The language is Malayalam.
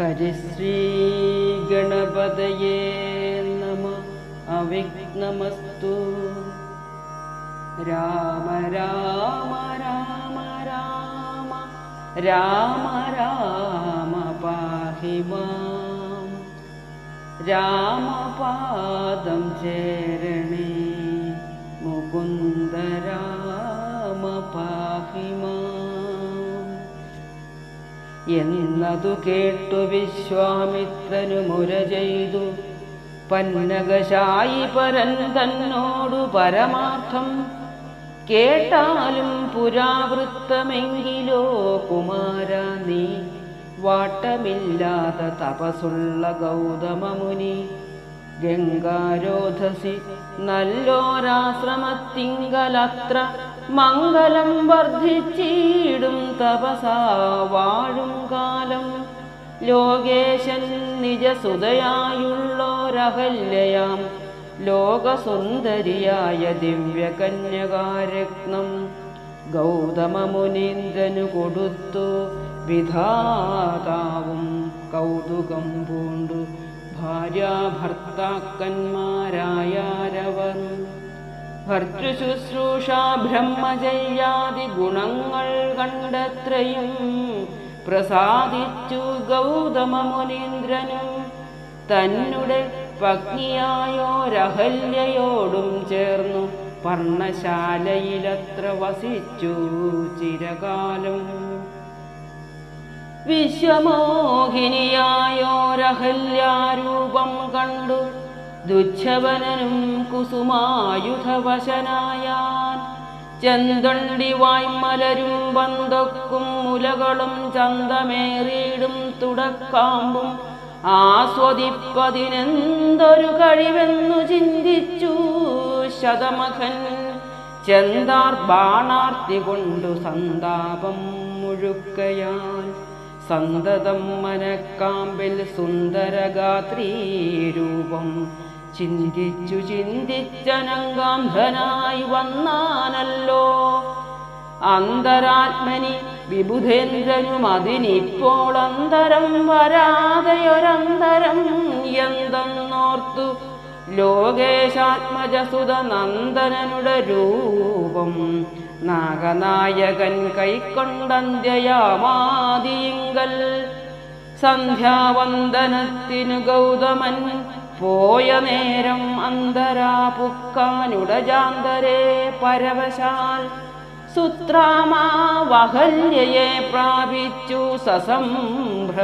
हरिश्रीगणपतये नम। अविघ्नमस्तु। राम राम राम राम। राम राम पाहि मामपादं चेरणे मुकुन्द എന്നതു കേട്ടു വിശ്വാമിത്രനു മുര ചെയ്തു. പന്നകശായി പരൻ തന്നോടു പരമാർത്ഥം കേട്ടാലും പുരാവൃത്തമെങ്കിലോ കുമാര നീ. വാട്ടമില്ലാത്ത തപസുള്ള ഗൗതമമുനി. ഗംഗാരോധസി നല്ലോരാശ്രമത്തിങ്കലത്ര മംഗലം വർദ്ധിച്ചിടും തപസാ വാഴും കാലം. ലോകേശൻ നിജസുതയായുള്ളോരഹല്യയാം. ലോകസുന്ദരിയായ ദിവ്യകന്യകാരത്നം ഗൗതമമുനീന്ദ്രനു കൊടുത്തു വിധാതാവും കൗതുകം പൂണ്ടു ഭാര്യാഭർത്താക്കന്മാരായാരവർ ഭർത്തൃശുശ്രൂഷ ബ്രഹ്മചര്യാദി ഗുണങ്ങൾ കണ്ടത്രയും പ്രസാദിച്ചു ഗൗതമ മുനീന്ദ്രനും തന്നെ പത്നിയായോരഹല്യയോടും ചേർന്നു പർണശാലയിലത്ര വസിച്ചു ചിരകാലം. വിശ്വമോഹിനിയായോരഹല്യാരൂപം കണ്ടു. ദുച്ഛവനനും കുസുമായുധവശനായാൻ. ചെന്തണ്ടി വായ്മലരും വന്തൊക്കും മുലകളും ചന്തമേറിയിടും തുടക്കാമ്പും. ആസ്വദിപ്പതിനെന്തൊരു കഴിവെന്നു ചിന്തിച്ചു ശതമഖൻ. ചെന്താർ ബാണാർത്തി കൊണ്ടു സന്താപം മുഴുക്കയാൽ സന്തതം മനക്കാമ്പിൽ സുന്ദരഗാത്രീരൂപം. ചിന്തിച്ചു ചിന്തിച്ചനങ്കാന്ധനായി വന്നാനല്ലോ. അന്തരാത്മനി വിബുധേന്ദ്രനും അതിനിപ്പോൾ അന്തരം വരാതെയൊരന്തരം എന്തെന്നോർത്തു. ലോകേശാത്മജസുത നന്ദനനുടെ രൂപം. നാഗനായകൻ കൈക്കൊണ്ടന്ത്യയാമാതിയിങ്കൽ സന്ധ്യാവന്ദനത്തിനു ഗൗതമൻ പോയ നേരം അന്തരാപുക്കാനുടജാന്തരേ പരവശാൽ. സുത്രാമാവഹല്യയെ പ്രാപിച്ചു സസംഭ്ര